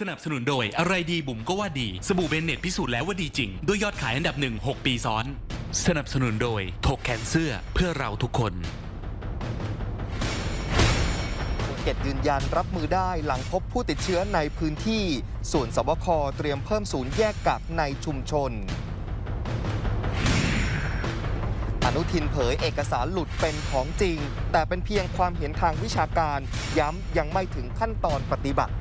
สนับสนุนโดยอะไรดีบุ๋มก็ว่าดี สบู่เบนเน็ตพิสูจน์แล้วว่าดีจริง ด้วยยอดขายอันดับหนึ่ง6ปีซ้อน สนับสนุนโดยถกแขนเสื้อเพื่อเราทุกคนเก็ตยืนยันรับมือได้หลังพบผู้ติดเชื้อในพื้นที่ ส่วนสบคเตรียมเพิ่มศูนย์แยกกักในชุมชน อนุทินเผยเอกสารหลุดเป็นของจริง แต่เป็นเพียงความเห็นทางวิชาการ ย้ำยังไม่ถึงขั้นตอนปฏิบัติ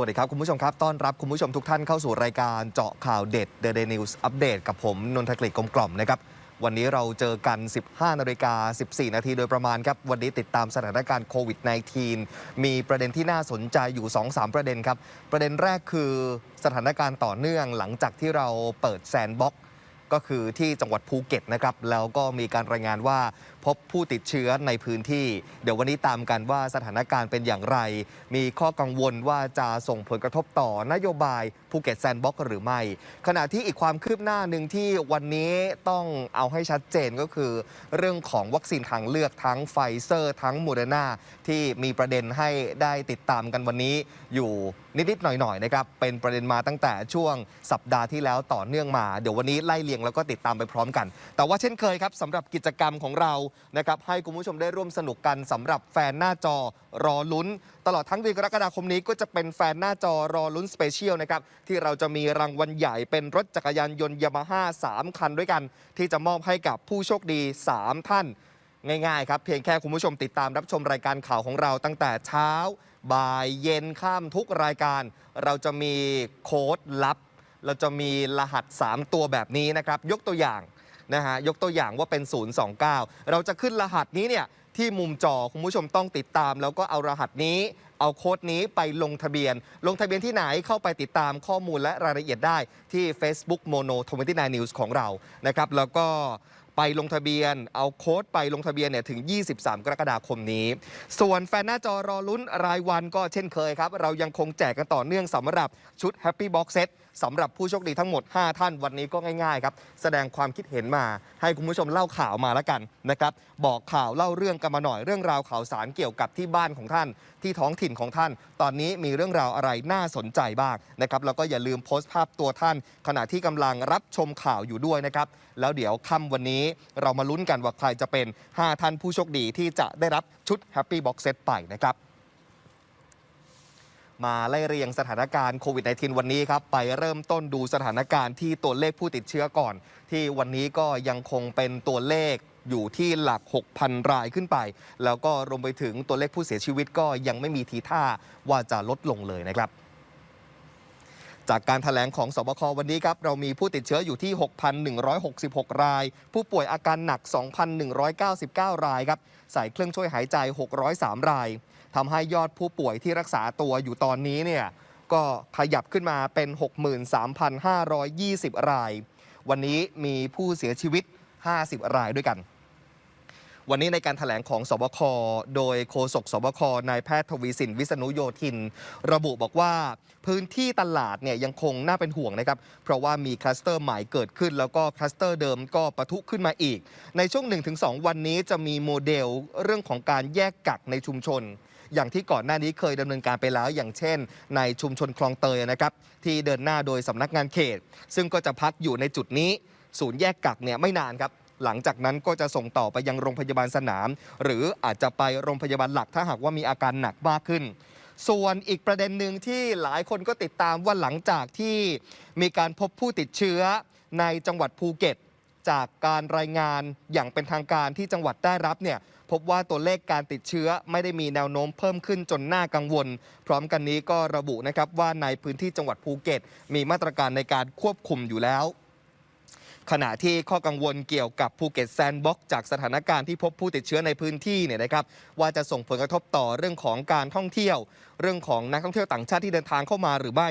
วัสดีครับ คุณผู้ชมครับ ต้อนรับคุณผู้ชมทุกท่านเข้าสู่รายการเจาะข่าวเด็ด The Day News Update กับผม นนทกฤษกลมกล่อมนะครับ วันนี้เราเจอกัน 15นาฬิกา14 นาทีโดยประมาณครับ วันนี้ติดตามสถานการณ์โควิด -19 มีประเด็นที่น่าสนใจอยู่ 2-3 ประเด็นครับ ประเด็นแรกคือสถานการณ์ต่อเนื่องหลังจากที่เราเปิดแซนบ็อกก็คือที่จังหวัดภูเก็ตนะครับ แล้วก็มีการรายงานว่าพบผู้ติดเชื้อในพื้นที่ เดี๋ยววันนี้ตามกันว่าสถานการณ์เป็นอย่างไร มีข้อกังวลว่าจะส่งผลกระทบต่อนโยบายภูเก็ตแซนด์บ็อกหรือไม่ ขณะที่อีกความคืบหน้าหนึ่งที่วันนี้ต้องเอาให้ชัดเจนก็คือ เรื่องของวัคซีนทางเลือกทั้งไฟเซอร์ ทั้งโมเดอร์นาที่มีประเด็นให้ได้ติดตามกันวันนี้อยู่นิดๆหน่อยๆนะครับเป็นประเด็นมาตั้งแต่ช่วงสัปดาห์ที่แล้วต่อเนื่องมา เดี๋ยววันนี้ไล่เลียงแล้วก็ติดตามไปพร้อมกัน แต่ว่าเช่นเคยครับสำหรับกิจกรรมของเรานะครับให้คุณผู้ชมได้ร่วมสนุกกันสำหรับแฟนหน้าจอรอลุ้น ตลอดทั้งเดือนกรกฎาคมนี้ก็จะเป็นแฟนหน้าจอรอลุ้นสเปเชียลนะครับที่เราจะมีรางวัลใหญ่เป็นรถจักรยานยนต์ยามาฮ่า3คันด้วยกัน ที่จะมอบให้กับผู้โชคดี 3 ท่านง่ายๆครับเพียงแค่คุณผู้ชมติดตามรับชมรายการข่าวของเราตั้งแต่เช้า บ่ายเย็นข้ามทุกรายการ เราจะมีโค้ดลับ เราจะมีรหัส 3 ตัวแบบนี้นะครับ ยกตัวอย่าง นะฮะยกตัวอย่างว่าเป็น 029 เราจะขึ้นรหัสนี้เนี่ยที่มุมจอคุณผู้ชมต้องติดตาม แล้วก็เอารหัสนี้ เอาโค้ดนี้ไปลงทะเบียน ลงทะเบียนที่ไหนเข้าไปติดตามข้อมูลและรายละเอียดได้ที่ Facebook Mono 29 News ของเรานะครับแล้วก็ไปลงทะเบียน เอาโค้ดไปลงทะเบียนเนี่ยถึง 23 กรกฎาคมนี้ ส่วนแฟนหน้าจอรอลุ้นรายวันก็เช่นเคยครับ เรายังคงแจกกันต่อเนื่องสำหรับชุด Happy Box Set สำหรับผู้โชคดีทั้งหมด 5 ท่านวันนี้ก็ง่ายๆครับแสดงความคิดเห็นมา ให้คุณผู้ชมเล่าข่าวมาแล้วกันนะครับบอกข่าวเล่าเรื่องกันมาหน่อยเรื่องราวข่าวสารเกี่ยวกับที่บ้านของท่าน ที่ท้องถิ่นของท่าน ตอนนี้มีเรื่องราวอะไรน่าสนใจบ้างนะครับแล้วก็อย่าลืมโพสต์ภาพตัวท่าน ขณะที่กำลังรับชมข่าวอยู่ด้วยนะครับแล้วเดี๋ยวค่ำวันนี้เรามาลุ้นกันว่าใครจะเป็น 5 ท่านผู้โชคดีที่จะได้รับชุด Happy Box Set ไปนะครับ มาไล่เรียงสถานการณ์โควิด -19 วันนี้ครับไปเริ่มต้นดูสถานการณ์ที่ตัวเลขผู้ติดเชื้อก่อน ที่วันนี้ก็ยังคงเป็นตัวเลขอยู่ที่หลัก 6,000 รายขึ้นไป แล้วก็รวมไปถึงตัวเลขผู้เสียชีวิตก็ยังไม่มีทีท่าว่าจะลดลงเลยนะครับจากการถแถลงของสบควันนี้ครับ เรามีผู้ติดเชื้ออยู่ที่ 6,166 ราย ผู้ป่วยอาการหนัก 2,199 รายครับ ใส่เครื่องช่วยหายใจ 603 ราย ทำให้ยอดผู้ป่วยที่รักษาตัวอยู่ตอนนี้เนี่ยก็ขยับขึ้นมาเป็น 63,520 ราย วันนี้มีผู้เสียชีวิต 50 รายด้วยกัน วันนี้ในการถแถลงของสบค โดยโฆษกสบคนายแพทย์ทวีสิน วิษณุโยธิน ระบุบอกว่าพื้นที่ตลาดเนี่ยยังคงน่าเป็นห่วงนะครับ เพราะว่ามีคลัสเตอร์ใหม่เกิดขึ้น แล้วก็คลัสเตอร์เดิมก็ปะทุขึ้นมาอีก ในช่วง 1-2 วันนี้จะมีโมเดลเรื่องของการแยกกักในชุมชน อย่างที่ก่อนหน้านี้เคยดำเนินการไปแล้ว อย่างเช่น ในชุมชนคลองเตยนะครับที่เดินหน้าโดยสำนักงานเขต ซึ่งก็จะพักอยู่ในจุดนี้ศูนย์แยกกักเนี่ยไม่นานครับหลังจากนั้นก็จะส่งต่อไปยังโรงพยาบาลสนาม หรืออาจจะไปโรงพยาบาลหลักถ้าหากว่ามีอาการหนักมากขึ้น ส่วนอีกประเด็นหนึ่งที่หลายคนก็ติดตามว่าหลังจากที่มีการพบผู้ติดเชื้อในจังหวัดภูเก็ต จากการรายงานอย่างเป็นทางการที่จังหวัดได้รับเนี่ย พบว่าตัวเลขการติดเชื้อไม่ได้มีแนวโน้มเพิ่มขึ้นจนน่ากังวล พร้อมกันนี้ก็ระบุนะครับว่าในพื้นที่จังหวัดภูเก็ต มีมาตรการในการควบคุมอยู่แล้ว ขณะที่ข้อกังวลเกี่ยวกับภูเก็ตแซนด์บ็อกจากสถานการณ์ที่พบผู้ติดเชื้อในพื้นที่เนี่ยนะครับว่าจะส่งผลกระทบต่อเรื่องของการท่องเที่ยว เรื่องของนักท่องเที่ยวต่างชาติที่เดินทางเข้ามาหรือไม่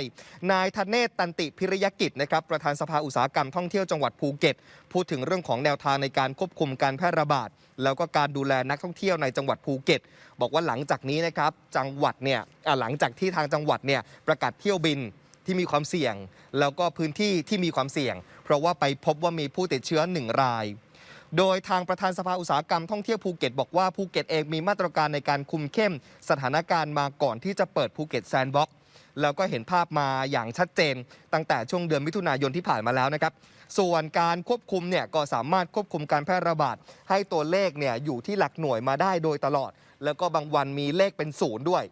นายธเนศตันติพิริยกิจนะครับประธานสภาอุตสาหกรรมท่องเที่ยวจังหวัดภูเก็ต พูดถึงเรื่องของแนวทางในการควบคุมการแพร่ระบาดแล้วก็การดูแลนักท่องเที่ยวในจังหวัดภูเก็ต บอกว่าหลังจากนี้นะครับจังหวัดเนี่ยหลังจากที่ทางจังหวัดเนี่ยประกาศเที่ยวบิน ที่มีความเสี่ยง แล้วก็พื้นที่ที่มีความเสี่ยง เพราะว่าไปพบว่ามีผู้ติดเชื้อหนึ่งราย โดยทางประธานสภาอุตสาหกรรมท่องเที่ยวภูเก็ตบอกว่าภูเก็ตเองมีมาตรการในการคุมเข้มสถานการณ์มาก่อนที่จะเปิดภูเก็ตแซนด์บ็อกซ์แล้วก็เห็นภาพมาอย่างชัดเจน ตั้งแต่ช่วงเดือนมิถุนายนที่ผ่านมาแล้วนะครับ ส่วนการควบคุมเนี่ยก็สามารถควบคุมการแพร่ระบาด ให้ตัวเลขเนี่ยอยู่ที่หลักหน่วยมาได้โดยตลอด แล้วก็บางวันมีเลขเป็นศูนย์ด้วย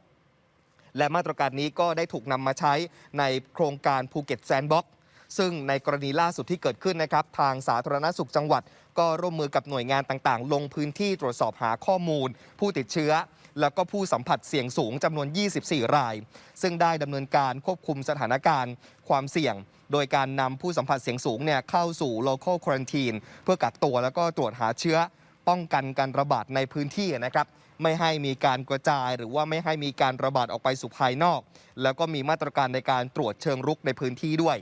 และมาตรการนี้ก็ได้ถูกนำมาใช้ในโครงการภูเก็ตแซนด์บ็อกซ์ซึ่งในกรณีล่าสุดที่เกิดขึ้นนะครับ ทางสาธารณสุขจังหวัด ก็ร่วมมือกับหน่วยงานต่างๆ ลงพื้นที่ตรวจสอบหาข้อมูล ผู้ติดเชื้อ แล้วก็ผู้สัมผัสเสี่ยงสูงจำนวน 24 ราย ซึ่งได้ดำเนินการควบคุมสถานการณ์ ความเสี่ยง โดยการนำผู้สัมผัสเสี่ยงสูงเนี่ยเข้าสู่ local quarantine เพื่อกักตัวแล้วก็ตรวจหาเชื้อ ป้องกันการระบาดในพื้นที่นะครับ ไม่ให้มีการกระจาย หรือว่าไม่ให้มีการระบาดออกไปสู่ภายนอก แล้วก็มีมาตรการในการตรวจเชิงรุกในพื้นที่ด้วย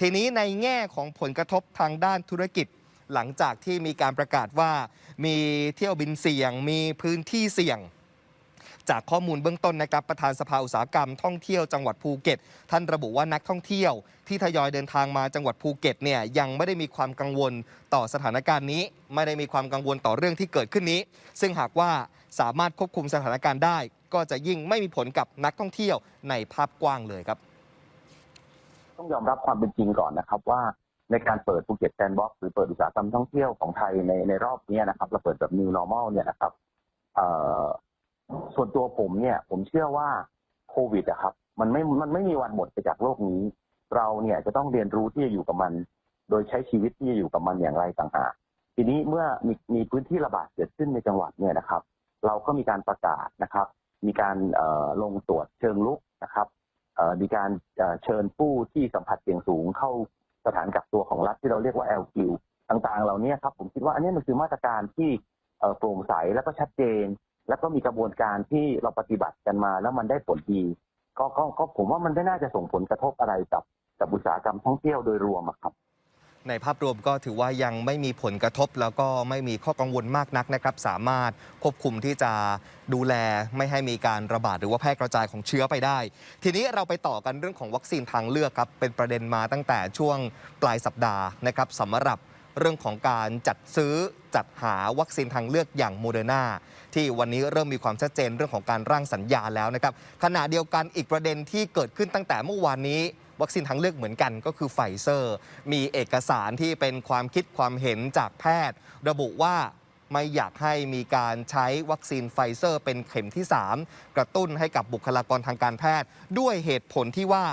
ทีนี้ในแง่ของผลกระทบทางด้านธุรกิจ หลังจากที่มีการประกาศว่า มีเที่ยวบินเสี่ยง มีพื้นที่เสี่ยง จากข้อมูลเบื้องต้นนะครับประธานสภาอุตสาหกรรมท่องเที่ยวจังหวัดภูเก็ต ท่านระบุว่านักท่องเที่ยว ที่ทยอยเดินทางมาจังหวัดภูเก็ตเนี่ยยังไม่ได้มีความกังวลต่อสถานการณ์นี้ ไม่ได้มีความกังวลต่อเรื่องที่เกิดขึ้นนี้ ซึ่งหากว่าสามารถควบคุมสถานการณ์ได้ ก็จะยิ่งไม่มีผลกับนักท่องเที่ยวในภาพกว้างเลยครับ ต้องยอมรับความเป็นจริงก่อนนะครับว่าในการเปิดภูเก็ตแซนด์บ็อกซ์หรือเปิดอุตสาหกรรมท่องเที่ยวของไทยในในรอบนี้นะครับเราเปิดแบบ new normal เนี่ยนะครับ ส่วนตัวผมเนี่ย ผมเชื่อว่าโควิดอะครับ มันไม่มันไม่มีวันหมดไปจากโลกนี้ เราเนี่ยจะต้องเรียนรู้ที่จะอยู่กับมัน โดยใช้ชีวิตที่จะอยู่กับมันอย่างไรต่างหากทีนี้เมื่อมีมีพื้นที่ระบาดเกิดขึ้นในจังหวัดเนี่ยนะครับ เราก็มีการประกาศนะครับ มีการลงตรวจเชิงลุกนะครับมีการเชิญผู้ที่สัมผัสเสี่ยงสูงเข้าสถานกักตัวของรัฐที่เราเรียกว่า LQ ต่างๆ เหล่านี้ครับผมคิดว่าอันนี้มันคือมาตรการที่โปร่งใสแล้วก็ชัดเจน แล้วก็มีกระบวนการที่เราปฏิบัติกันมา แล้วมันได้ผลดี ก็ก็ก็ผมว่ามันไม่น่าจะส่งผลกระทบอะไรกับกับอุตสาหกรรมท่องเที่ยวโดยรวมอะครับ ในภาพรวมก็ถือว่ายังไม่มีผลกระทบ แล้วก็ไม่มีข้อกังวลมากนักนะครับ สามารถควบคุมที่จะดูแลไม่ให้มีการระบาดหรือว่าแพร่กระจายของเชื้อไปได้ ทีนี้เราไปต่อกันเรื่องของวัคซีนทางเลือกครับเป็นประเด็นมาตั้งแต่ช่วงปลายสัปดาห์นะครับสำหรับ เรื่องของการจัดซื้อจัดหาวัคซีนทางเลือกอย่างโมเดอร์นาที่วันนี้เริ่มมีความชัดเจนเรื่องของการร่างสัญญาแล้วนะครับขณะเดียวกันอีกประเด็นที่เกิดขึ้นตั้งแต่เมื่อวานนี้วัคซีนทางเลือกเหมือนกันก็คือไฟเซอร์ มีเอกสารที่เป็นความคิดความเห็นจากแพทย์ ระบุว่าไม่อยากให้มีการใช้วัคซีนไฟเซอร์ เป็นเข็มที่ 3 กระตุ้นให้กับบุคลากรทางการแพทย์ ด้วยเหตุผลที่ว่า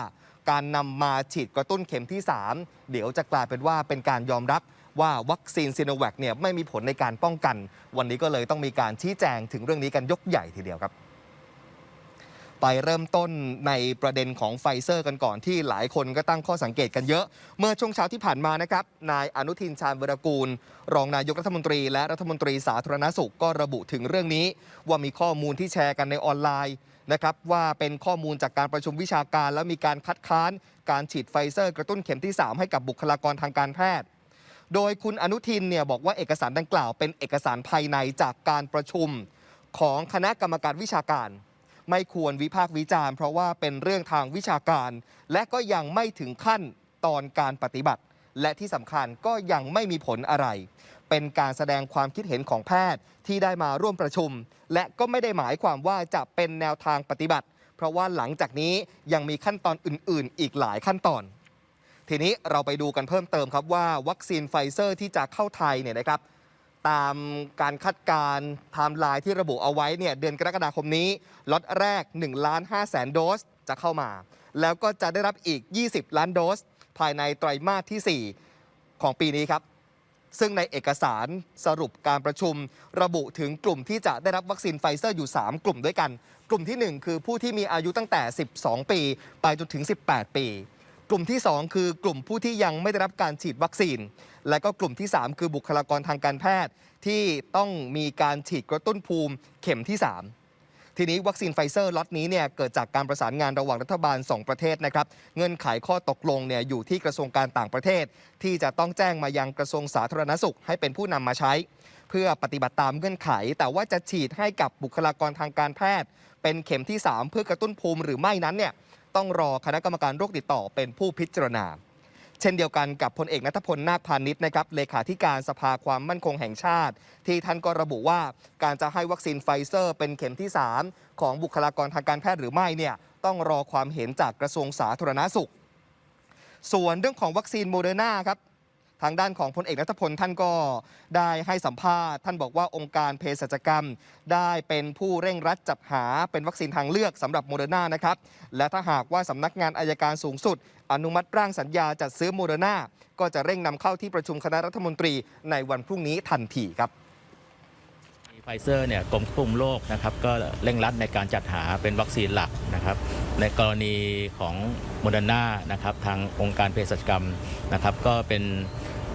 การนำมาฉีดกระตุ้นเข็มที่ 3 เดี๋ยวจะกลายเป็นว่าเป็นการยอมรับ ว่าวัคซีนซีโนแวคเนี่ยไม่มีผลในการป้องกัน วันนี้ก็เลยต้องมีการชี้แจงถึงเรื่องนี้กันยกใหญ่ทีเดียวครับไปเริ่มต้นในประเด็นของไฟเซอร์กันก่อนที่หลายคนก็ตั้งข้อสังเกตกันเยอะ เมื่อช่วงเช้าที่ผ่านมานะครับ นายอนุทินชาญวรกูล รองนายกรัฐมนตรี และรัฐมนตรีสาธารณสุขก็ระบุถึงเรื่องนี้ ว่ามีข้อมูลที่แชร์กันในออนไลน์นะครับว่าเป็นข้อมูลจากการประชุมวิชาการ แล้วมีการคัดค้าน การฉีดไฟเซอร์กระตุ้นเข็มที่ 3 ให้กับบุคลากรทางการแพทย์ โดยคุณอนุทินเนี่ยบอกว่าเอกสารดังกล่าวเป็นเอกสารภายในจากการประชุมของคณะกรรมการวิชาการ ไม่ควรวิพากษ์วิจารณ์เพราะว่าเป็นเรื่องทางวิชาการ และก็ยังไม่ถึงขั้นตอนการปฏิบัติ และที่สำคัญก็ยังไม่มีผลอะไร เป็นการแสดงความคิดเห็นของแพทย์ที่ได้มาร่วมประชุม และก็ไม่ได้หมายความว่าจะเป็นแนวทางปฏิบัติ เพราะว่าหลังจากนี้ยังมีขั้นตอนอื่น ๆ อีกหลายขั้นตอน ทีนี้เราไปดูกันเพิ่มเติมครับว่าวัคซีนไฟเซอร์ที่จะเข้าไทยเนี่ยนะครับ ตามการคาดการณ์ไทม์ไลน์ที่ระบุเอาไว้เนี่ยเดือนกรกฎาคมนี้ล็อตแรก1ล้าน5แสนโดสจะเข้ามา แล้วก็จะได้รับอีก 20 ล้านโดส ภายในไตรมาสที่ 4 ของปีนี้ครับ ซึ่งในเอกสารสรุปการประชุม ระบุถึงกลุ่มที่จะได้รับวัคซีนไฟเซอร์อยู่ 3 กลุ่มด้วยกัน กลุ่มทีหนึ่1 คือผู้ที่มีอายุตั้งแต่ 12 ปี ไปจนถึง 18 ปี กลุ่มที่ 2 คือกลุ่มผู้ที่ยังไม่ได้รับการฉีดวัคซีน และก็กลุ่มที่ 3 คือบุคลากรทางการแพทย์ ที่ต้องมีการฉีดกระตุ้นภูมิเข็มที่ 3ทีนี้วัคซีนไฟเซอร์ล็อตนี้เนี่ยเกิดจากการประสานงานระหว่างรัฐบาล 2 ประเทศนะครับ เงื่อนไขข้อตกลงเนี่ยอยู่ที่กระทรวงการต่างประเทศ ที่จะต้องแจ้งมายังกระทรวงสาธารณสุขให้เป็นผู้นำมาใช้ เพื่อปฏิบัติตามเงื่อนไข แต่ว่าจะฉีดให้กับบุคลากรทางการแพทย์ เป็นเข็มที่ 3 เพื่อกระตุ้นภูมิหรือไม่นั้นเนี่ย ต้องรอคณะกรรมการโรคติดต่อเป็นผู้พิจารณา เช่นเดียวกันกับพลเอกนัทพลนาคพาณิชย์นะครับเลขาธิการสภาความมั่นคงแห่งชาติ ที่ท่านก็ระบุว่าการจะให้วัคซีนไฟเซอร์ เป็นเข็มที่ 3 ของบุคลากรทางการแพทย์หรือไม่เนี่ยต้องรอความเห็นจากกระทรวงสาธารณาสุข ส่วนเรื่องของวัคซีนโมเดอร์นาครับ ทางด้านของพลเอกนัทพลท่านก็ได้ให้สัมภาษณ์ ท่านบอกว่าองค์การเภสัชกรรม ได้เป็นผู้เร่งรัดจัดหาเป็นวัคซีนทางเลือกสำหรับโมเดอร์นานะครับ และถ้าหากว่าสำนักงานอายการสูงสุด อนุมัติร่างสัญญาจัดซื้อโมเดอร์นาก็จะเร่งนำเข้าที่ประชุมคณะรัฐมนตรีในวันพรุ่งนี้ทันทีครับไฟเซอร์เนี่ยกรมควบคุมโรคนะครับก็เร่งรัดในการจัดหาเป็นวัคซีนหลักนะครับ ในกรณีของโมเดอร์นานะครับทางองค์การเภสัชกรรมนะครับ ก็เป็น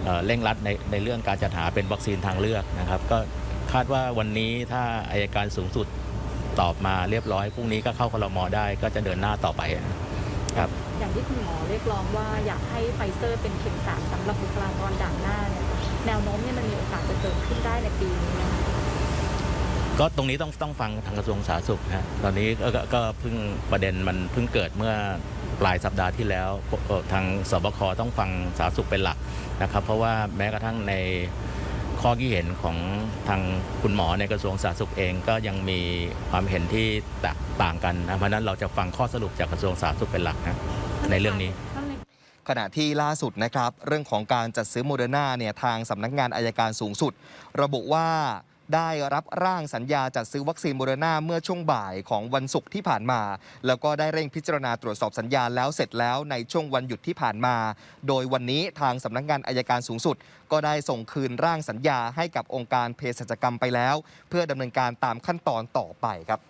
เอ่อเร่งรัดในในเรื่องการจัดหาเป็นวัคซีนทางเลือกนะครับ ก็คาดว่าวันนี้ถ้าอายการสูงสุดตอบมาเรียบร้อยพรุ่งนี้ก็เข้าคลมได้ก็จะเดินหน้าต่อไปครับอย่างที่คุณหมอเรียกร้องว่าอยากให้ไฟเซอร์เป็นเข็มสามสำหรับบุคลากรด่านหน้าเนี่ยแนวโน้มเนี่ยมันมีโอกาสจะเกิดขึ้นได้ในปีนี้ไหมคะก็ตรงนี้ต้องต้องฟังทางกระทรวงสาธารณสุขนะตอนนี้ก็ก็ก็เพิ่งประเด็นมันเพิ่งเกิดเมื่อ ปลายสัปดาห์ที่แล้วทางสบคต้องฟังสาธารณสุขเป็นหลักนะครับ เพราะว่าแม้กระทั่งในข้อคิดเห็นของทางคุณหมอในกระทรวงสาธารณสุขเองก็ยังมีความเห็นที่แตกต่างกันนะเพราะนั้นเราจะฟังข้อสรุปจากกระทรวงสาธารณสุขเป็นหลักนะในเรื่องนี้ขณะที่ล่าสุดนะครับ เรื่องของการจัดซื้อโมเดอร์นาเนี่ยทางสำนักงานอายการสูงสุด ระบุว่า ได้รับร่างสัญญาจัดซื้อวัคซีนโมเดอร์นาเมื่อช่วงบ่ายของวันศุกร์ที่ผ่านมา แล้วก็ได้เร่งพิจารณาตรวจสอบสัญญาแล้วเสร็จแล้วในช่วงวันหยุดที่ผ่านมา โดยวันนี้ทางสำนักงานอายการสูงสุด ก็ได้ส่งคืนร่างสัญญาให้กับองค์การเภสัชกรรมไปแล้ว เพื่อดำเนินการตามขั้นตอนต่อไปครับ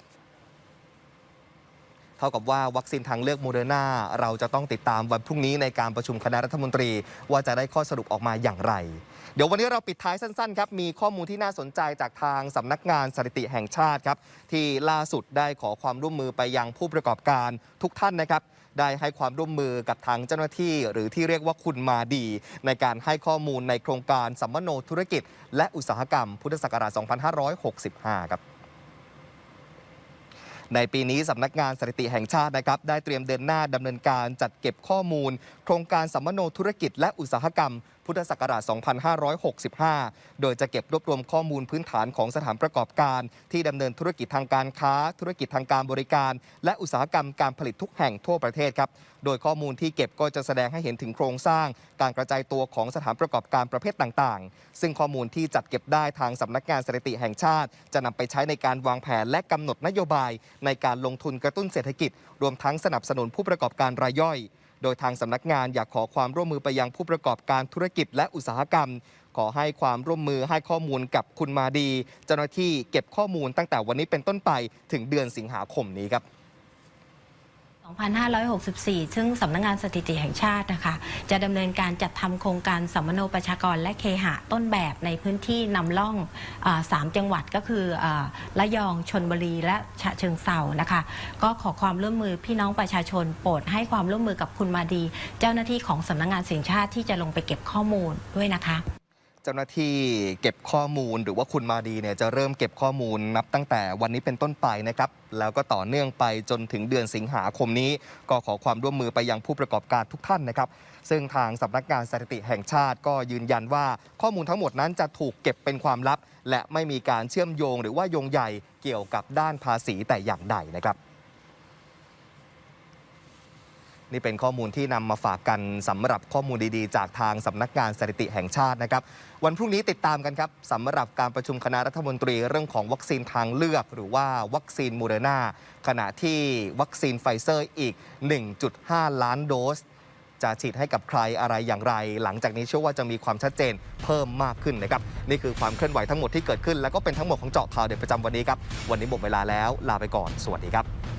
เท่ากับว่าวัคซีนทางเลือกโมเดอร์นาเราจะต้องติดตามวันพรุ่งนี้ในการประชุมคณะรัฐมนตรี ว่าจะได้ข้อสรุปออกมาอย่างไร เดี๋ยววันนี้เราปิดท้ายสั้นๆครับมีข้อมูลที่น่าสนใจจากทางสำนักงานสถิติแห่งชาติครับที่ล่าสุดได้ขอความร่วมมือไปยังผู้ประกอบการทุกท่านนะครับได้ให้ความร่วมมือกับทางเจ้าหน้าที่ หรือที่เรียกว่าคุณมาดี ในการให้ข้อมูลในโครงการสัมมโนธุรกิจ และอุตสาหกรรมพุทธศักราช 2565 ครับ ในปีนี้สำนักงานสถิติแห่งชาตินะครับได้เตรียมเดินหน้าดำเนินการจัดเก็บข้อมูล โครงการสัมมโนธุรกิจและอุตสาหกรรม พุทธศักราช 2565 โดยจะเก็บรวบรวมข้อมูลพื้นฐานของสถานประกอบการ ที่ดำเนินธุรกิจทางการค้า ธุรกิจทางการบริการ และอุตสาหกรรมการผลิตทุกแห่งทั่วประเทศครับ โดยข้อมูลที่เก็บก็จะแสดงให้เห็นถึงโครงสร้าง การกระจายตัวของสถานประกอบการประเภทต่างๆ ซึ่งข้อมูลที่จัดเก็บได้ทางสำนักงานสถิติแห่งชาติ จะนำไปใช้ในการวางแผนและกำหนดนโยบาย ในการลงทุนกระตุ้นเศรษฐกิจ รวมทั้งสนับสนุนผู้ประกอบการรายย่อย โดยทางสำนักงานอยากขอความร่วมมือไปยังผู้ประกอบการธุรกิจและอุตสาหกรรม ขอให้ความร่วมมือให้ข้อมูลกับคุณมาดี เจ้าหน้าที่เก็บข้อมูลตั้งแต่วันนี้เป็นต้นไปถึงเดือนสิงหาคมนี้ครับ 2564 ซึ่งสำนักงงานสถิติแห่งชาตินะคะ จะดำเนินการจัดทำโครงการสัมมโนประชากรและเคหะต้นแบบในพื้นที่นำล่องอาสามจังหวัดก็คืออระยองชนบุรีและฉะเชิงเซานะคะ ก็ขอความร่วมมือพี่น้องประชาชนโปรดให้ความร่วมมือกับคุณมาดี เจ้าหน้าที่ของสำนักงงานสียงชาติที่จะลงไปเก็บข้อมูลด้วยนะคะ จ้าหน้าที่เก็บข้อมูลหรือว่าคุณมาดีเนี่ยจะเริ่มเก็บข้อมูลนับตั้งแต่วันนี้เป็นต้นไปนะครับแล้วก็ต่อเนื่องไปจนถึงเดือนสิงหาคมนี้ ก็ขอความร่วมมือไปยังผู้ประกอบการทุกท่านนะครับ ซึ่งทางสำนักงานสถิติแห่งชาติก็ยืนยันว่า ข้อมูลทั้งหมดนั้นจะถูกเก็บเป็นความลับ และไม่มีการเชื่อมโยง หรือว่าโยงใหญ่เกี่ยวกับด้านภาษีแต่อย่างใดนะครับ นี่เป็นข้อมูลที่นำมาฝากกันสำหรับข้อมูลดีๆ จากทางสำนักงานสถิติแห่งชาตินะครับ วันพรุ่งนี้ติดตามกันครับสำหรับการประชุมคณะรัฐมนตรีเรื่องของวัคซีนทางเลือก หรือว่าวัคซีนโมเดอร์นาขณะที่วัคซีนไฟเซอร์อีก 1.5 ล้านโดส จะฉีดให้กับใครอะไรอย่างไร หลังจากนี้เชื่อว่าจะมีความชัดเจนเพิ่มมากขึ้นนะครับนี่คือความเคลื่อนไหวทั้งหมดที่เกิดขึ้น แล้วก็เป็นทั้งหมดของเจาะข่าวเด็ดประจำวันนี้ครับวันนี้หมดเวลาแล้วลาไปก่อน สวัสดีครับ